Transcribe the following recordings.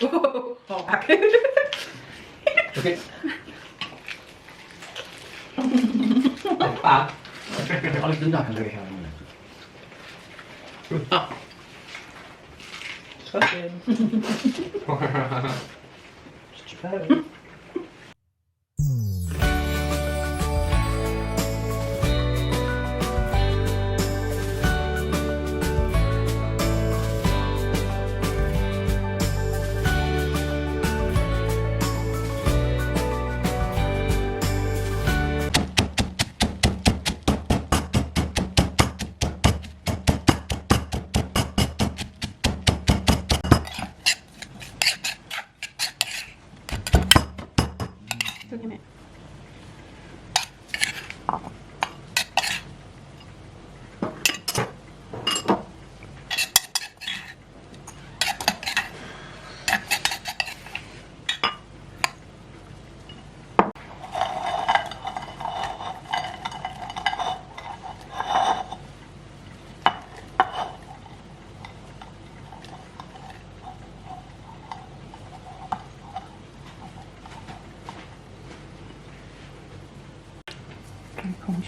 โอ้โหหอมผัก Okej. Fan. Jag har lite nördar i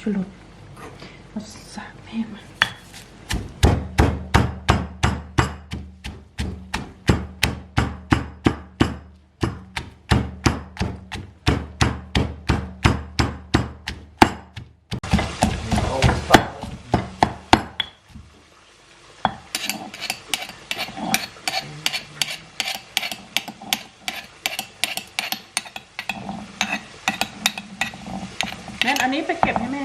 ผงชูรสเอาสามแม่มา แม่นอันนี้ไปเก็บให้แม่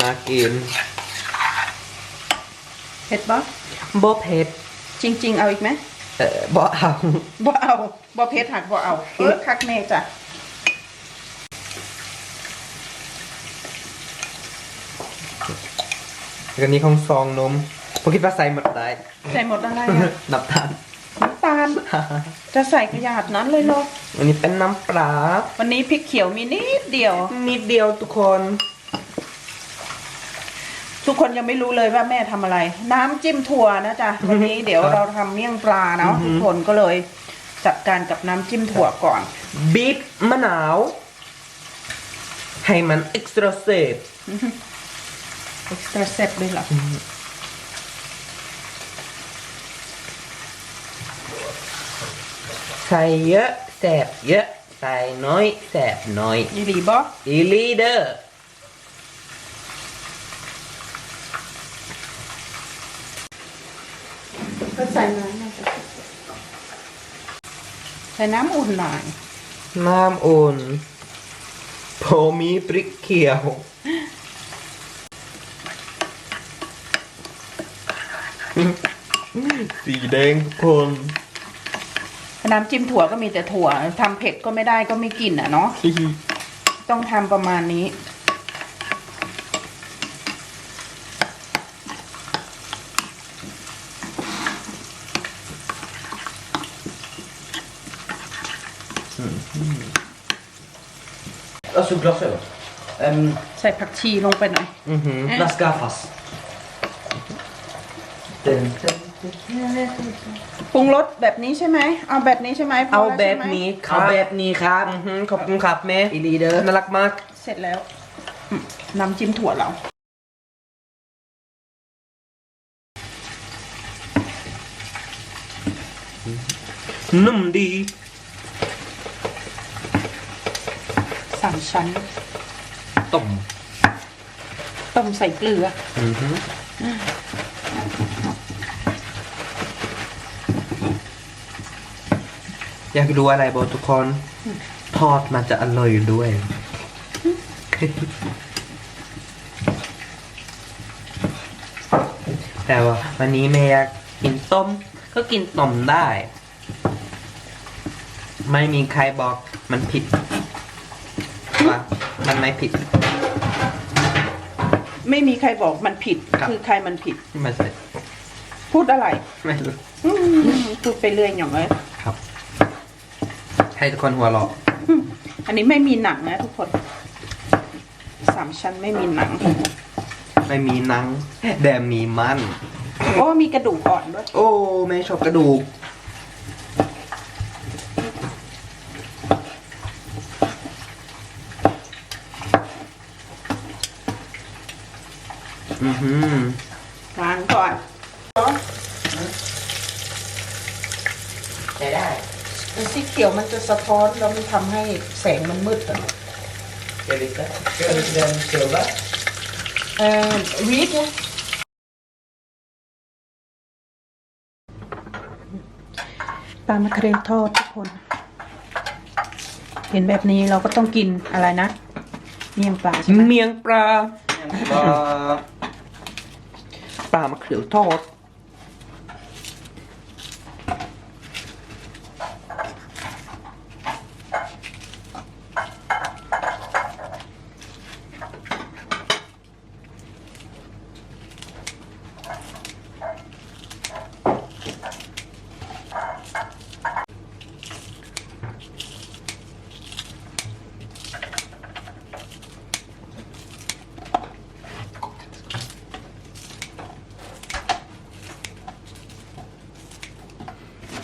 น่ากินเผ็ดปะบ่เผ็ดจริง ๆ เอาอีกไหมเออบ่เอาบ่เอาบ่เผ็ดหักบ่เอาเออคักแน่จ้ะอันนี้ของซองนม ผมคิดว่าใส่หมดได้ใส่หมดอะไรอะน้ำตาลน้ำตาล จะใส่ขยาดนั้นเลยเหรอ อันนี้เป็นน้ำปลา วันนี้พริกเขียวมีนิดเดียว นิดเดียวทุกคน ทุกคนยังไม่รู้เลยว่าแม่ทำอะไร น้ำจิ้มถั่วนะจ๊ะ วันนี้เดี๋ยวเราทำเมี่ยงปลาเนาะทุกคนก็เลยจัดการกับน้ำจิ้มถั่วก่อนบีบมะนาว ให้มันเอ็กซ์ตร้าเซฟเอ็กซ์ตร้าเซ็ตด้วยเหรอ ใส่เยอะแสบเยอะ ใส่น้อยแสบน้อยยี่หลีบออีลีเดอร์ก็ใส่น้ำนะจ๊ะใส่น้ำอุ่นหน่อย น้ำอุ่นโพมีพริกเขียว สีแดงทุกคน น้ำจิ้มถั่วก็มีแต่ถั่วทำเผ็ดก็ไม่ได้ก็ไม่กินอะเนาะ ต้องทำประมาณนี้ Alltså glasögon. Um, ใส่ผักชีลงไปหน่อยอือหือ flaska fast. Den. ปรุงรสแบบนี้ใช่ไหม เอาแบบนี้ใช่ไหมพเอาล้วแบใช่บไหมนี้คเอารับแบบนี้ครับอือหือขอบคุณครับแม่อีลีเดอร์น่ารักมาก เสร็จแล้วอืมน้ำจิ้มถั่วเรานุ่มดี สามชั้น ต้มต้มใส่เกลือ อือหือ อยากดูอะไรบอกทุกคน ทอดมันจะอร่อยด้วย แต่ว่าวันนี้แม่อยากกินต้ม ก็กินต้มได้ ไม่มีใครบอกมันผิดว่ามันไม่ผิด ไม่มีใครบอกมันผิดครับ คือใครมันผิด ไม่ใช่พูดอะไรไม่รู้ อืมพูดไปเรื่อยอย่างเลยครับ ให้ทุกคนหัวเราะอันนี้ไม่มีหนังนะทุกคนสามชั้นไม่มีหนัง ไม่มีหนังแต่มีมัน โอ้ มีกระดูกอ่อนด้วย โอ้แม่ชอบกระดูก อือหือ ล้างก่อน ใช้ได้ สีเขียวมันจะ สะท้อนแล้วมันทำให้แสงมันมืดอะเกลิตเกลิตเดนเซลวะเอ่อวีดเนี่ยปลามะเขือทอดทุกคน เห็นแบบนี้เราก็ต้องกินอะไรนะเมี่ยงปลาใช่ไหมเมียงปลา ปลาปลามะเขือทอด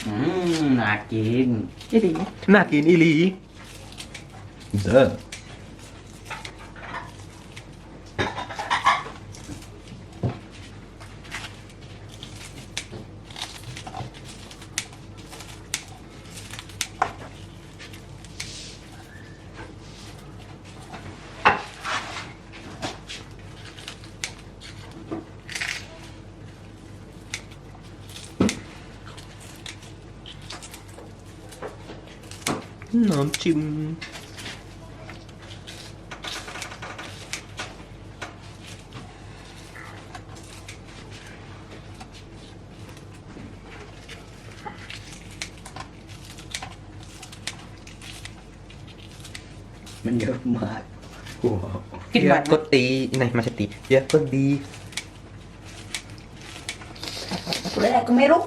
อืมน่ากิ นนี่ดีน่ากินอีหลี เด้อ น้ำจิ้มมันเยอะมากว้าวกินหวานเยอะก็ตีไหนมาจะตีเยอะก็ดีตัวแรกก็ไม่รู้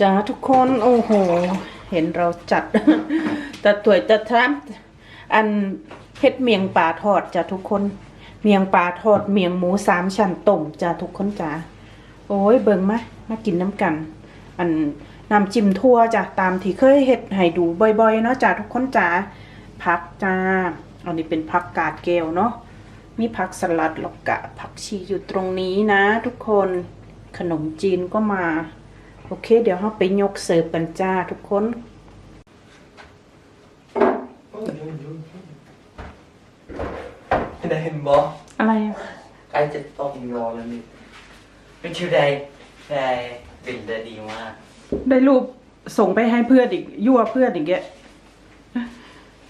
จ้าทุกคนโอ้โห เห็นเราจัดแต่ถวยแต่ทรัมอันเฮ็ดเมียงปลาทอดจ้ะทุกคน เมียงปลาทอดเมียงหมูสามชั้นต้มจ้ะทุกคนจ้าโอ้ยเบิ่งมามากินน้ำกัน อันน้ำจิ้มทั่วจ้ะตามที่เคยเฮ็ดให้ดูบ่อยๆเนาะจ้ะทุกคนจ้าผักจ้าอันนี้เป็นผักกาดแก้วเนาะมีผักสลัดแล้วก็ผักชีอยู่ตรงนี้นะ ทุกคนขนมจีนก็มา เค เดี๋ยวเราไปยกเสิร์ฟกันจ้าทุกคนได้เห็นบออะไรใกล้จะต้องรอแล้วนี่เป็นชื่อใดได้บินได้ดีมากได้รูปส่งไปให้เพื่อนอีกยั่วเพื่อนอีกแกอะ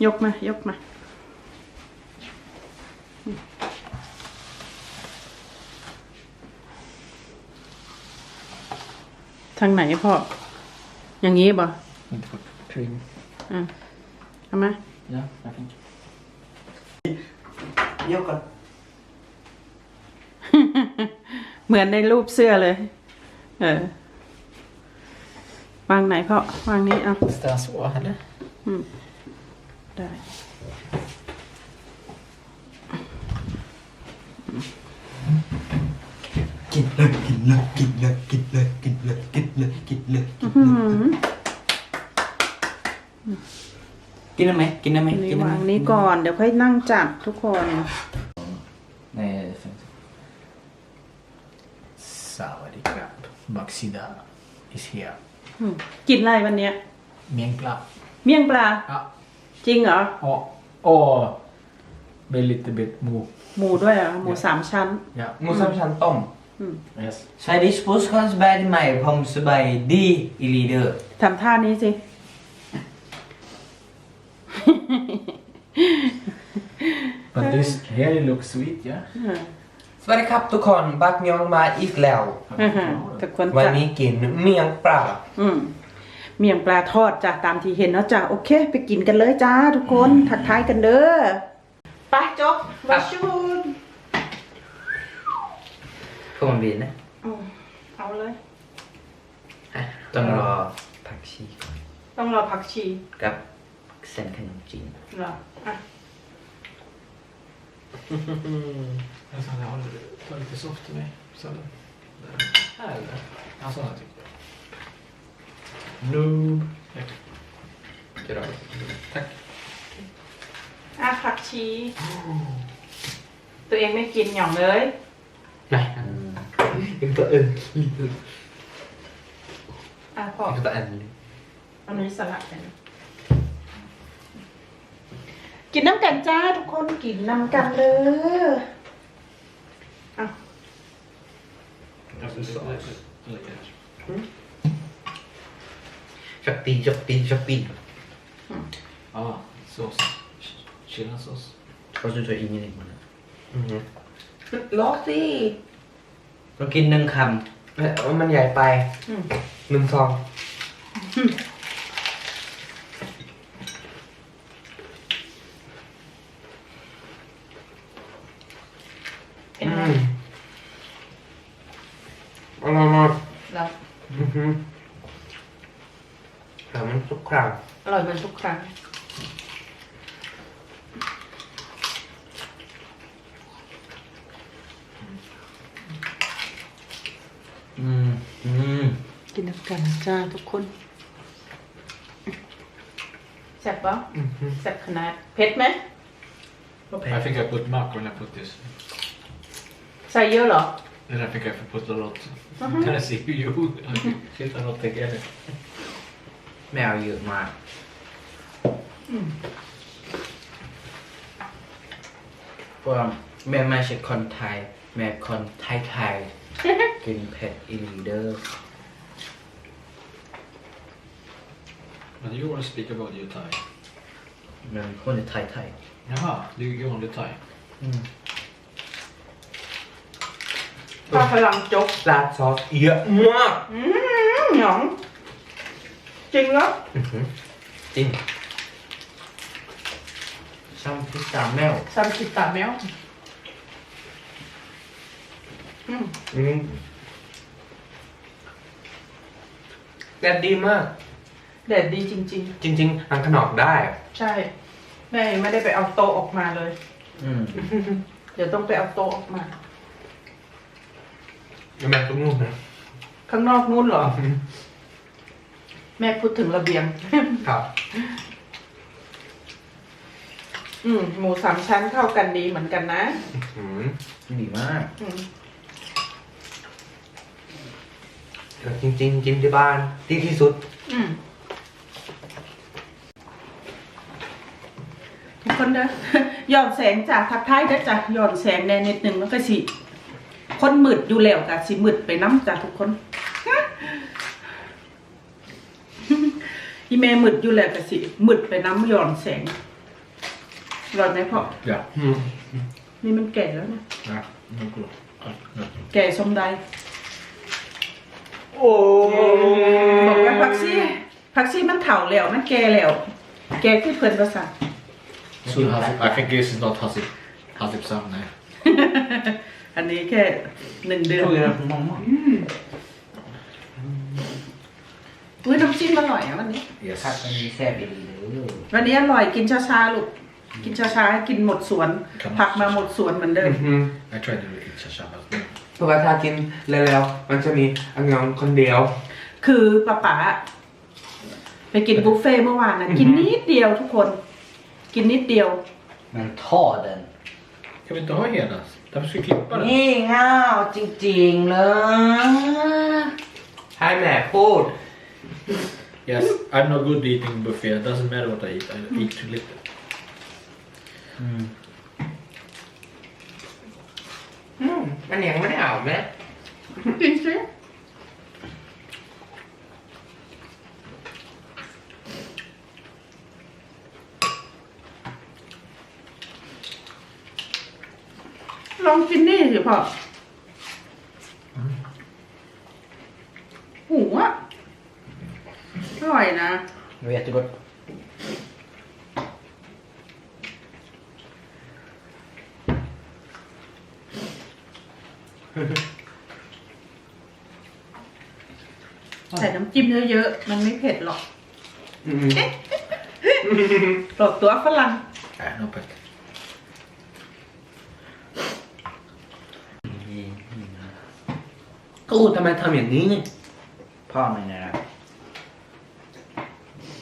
ยกมายกมา ทางไหนพ่อ อย่างนี้บ่ครีมอะเอามา Ja, jag kan. เดี๋ยวก่อนเหมือนในรูปเสื้อเลย เออ วางไหนพ่อ วางนี้เอา Ställa så eller? ได้ กิน เลยกินเลยกินเลยกินเลยกินเลยกินเลยกินเลยกินได้ไหมกินได้ไหมนนี้กินได้วาไหมงนี้ก่อน เดี๋ยวค่อยนั่งจับทุกคน Nej, det är fint. Saudi crap. Baksida is here. อืมกินอะไรวันเนี้ย Mjängpla. เมี่ยงปลา Ja, จริงเหรอ Och, och med lite bit mo. หมูด้วยเหรอหมูสามชั้น Ja. หมูสามชั้นต้ม Yes. Saya dispose kan sebagai mai pom sebagai di i leader. ทำท่านี้สิ But this here looks sweet, yeah? สวัสดีครับทุกคนบักยองมาอีกแล้วอื้อหือทุกคนวันจ้ะนี้กินเมียงปลาอืมเมี่ยงปลาทอดจ้ะตามที่เห็นเนาะจ้ะโอเค ไปกินกันเลยจ้าทุกคน ทักทายกันเด้อไปจบวัชูน Får man bli det? อืมเอาเลยต้องรอผักชีก่อนต้องรอผักชีกับเส้นขนมจีนเหรออะ Jag sa, jag håller, ta lite soft till mig. Så. Där. Här eller? Ja, sådana tycker jag. Noob. Bra. Tack. อะผักชี ตัวเองไม่กินหย่องเลย Nej, inte en liten. อะพอ Inte en. อันนี้สลัดกันกินน้ำกันจ้าทุกคนกินน้ำกันเลยอะ Köptin, köptin, köptin. Ja, sås. Chilasås. เขาจะตัวอินนี่มัน Mm. Låt det. เรากินหนึ่งคมันใหญ่ไปอืม หนึ่งซองเป็นไงอร่อยมากแล้วอือหือแต่มันทุกครั้งอร่อยเหมือนทุกครั้งำอืมอืม กินน้ำกันจ้าทุกคนแซ่บปะอือหือแซ่บขนาดเผ็ดไหม I think I put mack when I put this. ใส่เยอะเหรอ Then I think I put a lot. Mhm. Then I see you. Shit, I don't think any. แมวเยอะมากอืมเพราะว่าแม่ไม่ใช่คนไทย แม่คนไทยไทยๆกินเผ็ดอีลีเดอร์ But you want to speak about your Thai. แมันคนไทยไทย Jaha, you, you only Thai. ๆอืมปลาพลังจกราดซอสเยอะมากอืมหยองจริงแล้วอือหือจริงช่างพิซซ่าแมว สามสิบตาแมวอืมอืมแต่ดีมาก แดดดีจริง จริงๆทางขนอกได้ ๆ ใช่แม่ไม่ได้ไปเอาโต๊ะออกมาเลย อืมเดี๋ยวต้องไปเอาโต๊ะออกมา แม่ตุ้มนุ่มนะข้างนอกนู้นเหรอ แม่พูดถึงระเบียง ครับ อืมหมูสามชั้นเข้ากันดีเหมือนกันนะอืมดีมากอืมแล้วจริงๆ กินที่บ้านดีที่สุด อืมทุกคน เด้อย้อนแสงจากทักทายเด้อจ้ะย้อนแสงแน่นิดนึงมันก็สิคนมืดอยู่แล้วกะสิมืดไปน้ำจ้ะทุกคนอีเมมืดอยู่แล้วกะสิมืดไปน้ำย้อนแสงร้อนไหมพ่อ Ja. อืมนี่มันแก่แล้วนะ Ja, no cool. Ja, ja. แก่สมใดโอ้บอกว่าพักซี่พักซี่มันเถ่าแล้วมันแก่แล้ว แก่ที่เพิ่นประสา ท So Hasip, I think this is not Hasip. Hasip Sam, nej. อันนี้แค่หนึ่งเดือนช่วยนะมองมากอุ้ยน้ำจิ้มอร่อยอะวันนี้ Yes. ผักมันมีแซ่บอีลีเดอร์วันนี้อร่อยกินช้าๆลูก กินช้าๆกินหมดสวน ครับ ผักมาหมดสวนเหมือนเดิมอืม I tried to eat shashaba. เพราะว่าถ้ากินแล้วๆมันจะมีอังยองคนเดียว คือป้าป๋าไปกินบุฟเฟ่ต์เมื่อวานนะกินนิดเดียวทุกคน กินนิดเดียว มันทอดอ่ะ Kan vi inte ha hela? Därför ska vi klippa den. นี่ง่าวจริงๆเลย ให้แม่พูด Yes, I'm not good eating buffet. It doesn't matter what I eat. I eat too little. อืม อืมมันยังไม่ได้เอาแม่ จริง ลองกินนี่สิพ่อหูอะอร่อยนะ Det var jättegott. Mm. ใส่น้ำจิ้มเยอะๆ มันไม่เผ็ดหรอกอืมหลอกตัวฝรั่ง Nej, no pet. กูทำไมทำอย่างนี้พ่อไม่นะครับ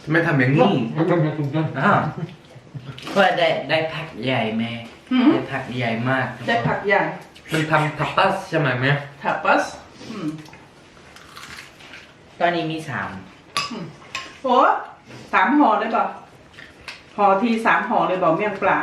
ทำไมทำอย่างนี้อ้าวเพื่อได้ได้ผักใหญ่แม่หืม ได้ผักใหญ่มากได้ผักใหญ่ มันทำทัปปัสใช่ไหมแม่ทาปัสอืมตอนนี้มีสามโอ้สามห่อเลยเปล่าห่อทีสามห่อเลยเปล่าเมี่ยงปลา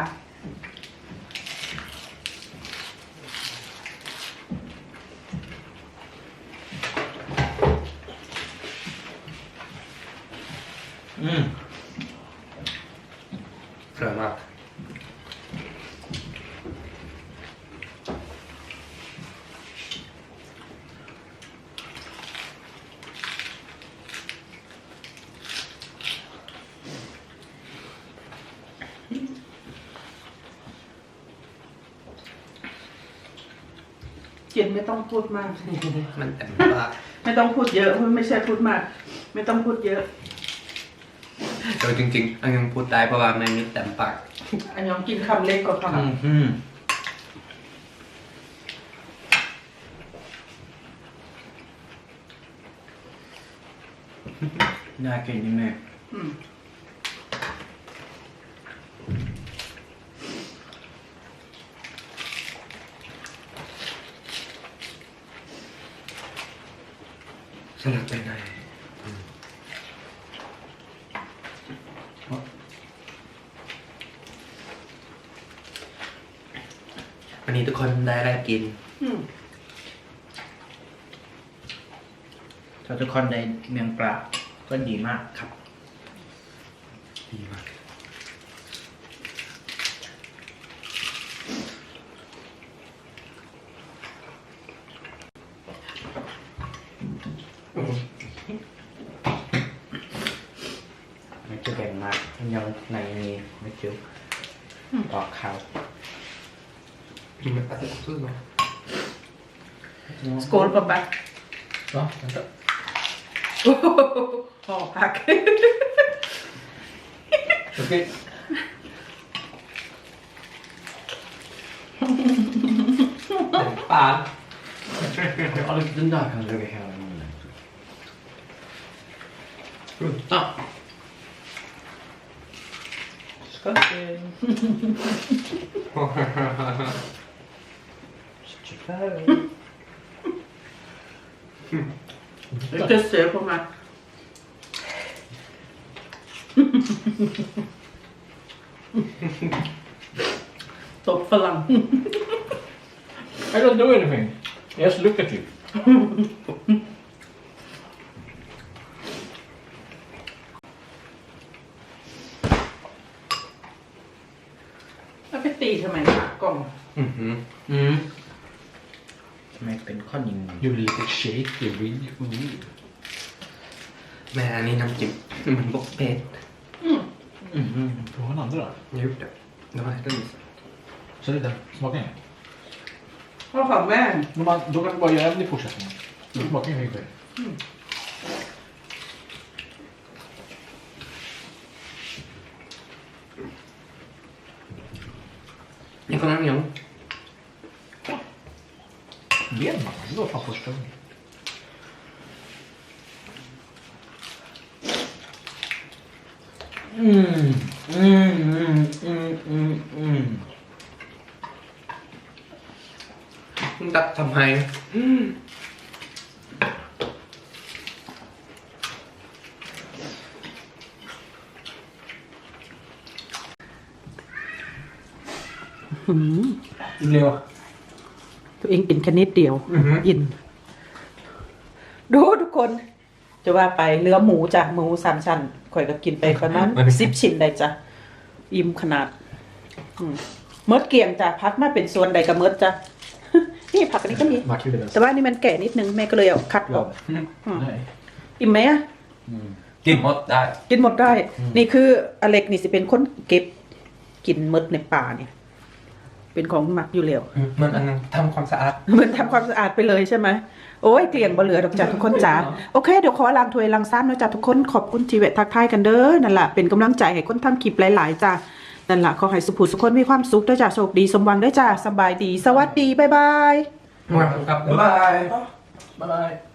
กินไม่ต้องพูดมาก มันเต็มปากไม่ต้องพูดเยอะไม่ใช่พูดมาก ไม่ต้องพูดเยอะแต่ว่าจริงๆอันยังพูดได้เพราะว่ามันมีเต็มปากอันยองกินคำเล็กกว่าคอืมอืมน่ากินนี่แม่ำอืม ลัดไปไหนวันนี้ทุกคนได้อะไรกินอืมถ้าทุกคนได้เมียงปลาก็ดีมากครับ ดีมาก kul. Mm. Bakhaus. Mm. Skål pappa. Va? Vänta. Oh, tack. Okej. Fan. Den där kan du lägga hela munnen. Runt. cooking. Shut your phone. Ik kan cirkel maken. Top verlang. I don't do anything. Just look at you. Vad för tid har man gång? อือหืออืมทำไมเป็นข้อนี้ You little shake, you really. Ooh. แม่อันนี้น้ำจิ้มมันบกเป็ด Mm. อืม Du har en andra? ยุบเดี๋ยวเดี๋ยวให้ดู Så är det den. Smaka inget. Vad fan med? Men man, då kan du bara göra även i fortsättningen. Då smakar inget mer. ยังคนนั้นยัง Vet man? Det var fan första gången. อืมอืม อืมอืมอืมอืมมึงตัดทำไมหืมเร็วตัวเองกินแค่นิดเดียวอือหืออินดูทุกคน จะว่าไปเนื้อหมูจ้ะหมูสามชั้นข่อยก็กินไปประมาณสิบชิ้นได้จ้ะอิ่มขนาดอืมเมดเกลียงจ้ะพักมาเป็นส่วนใดกับเมดจ้ะนี่ผักอันนี้ก็มี Vart gjorde det? แต่ว่านี่มันแก่นิดนึงแม่ก็เลยเอาคัดออก Nej. อิ่มไหมอะกินหมดได้ กินหมดได้ นี่คืออเล็กนี่สิเป็นคนเก็บ กินหมดในป่าเนี่ย เป็นของหมักอยู่แล้วมันอันทำความสะอาดเหมือนทำความสะอาดไปเลยใช่ไหมโอ้ยเกลี่ยงบ่เหลือดอกจ้ะทุกคนจ้าโอเคเดี๋ยวขอล้างถ้วยล้างซ้ำนะจ้ะทุกคนขอบคุณทีเวททักทายกันเด้อนั่นแหละเป็นกำลังใจให้คนทำคลิปหลายๆจ้ะนั่นแหละขอให้สุขสุขคนมีความสุขด้วยจ้ะโชคดีสมหวังด้วยจ้ะสบายดี สวัสดีบ๊ายบายครับบ๊ายบาย Bye bye.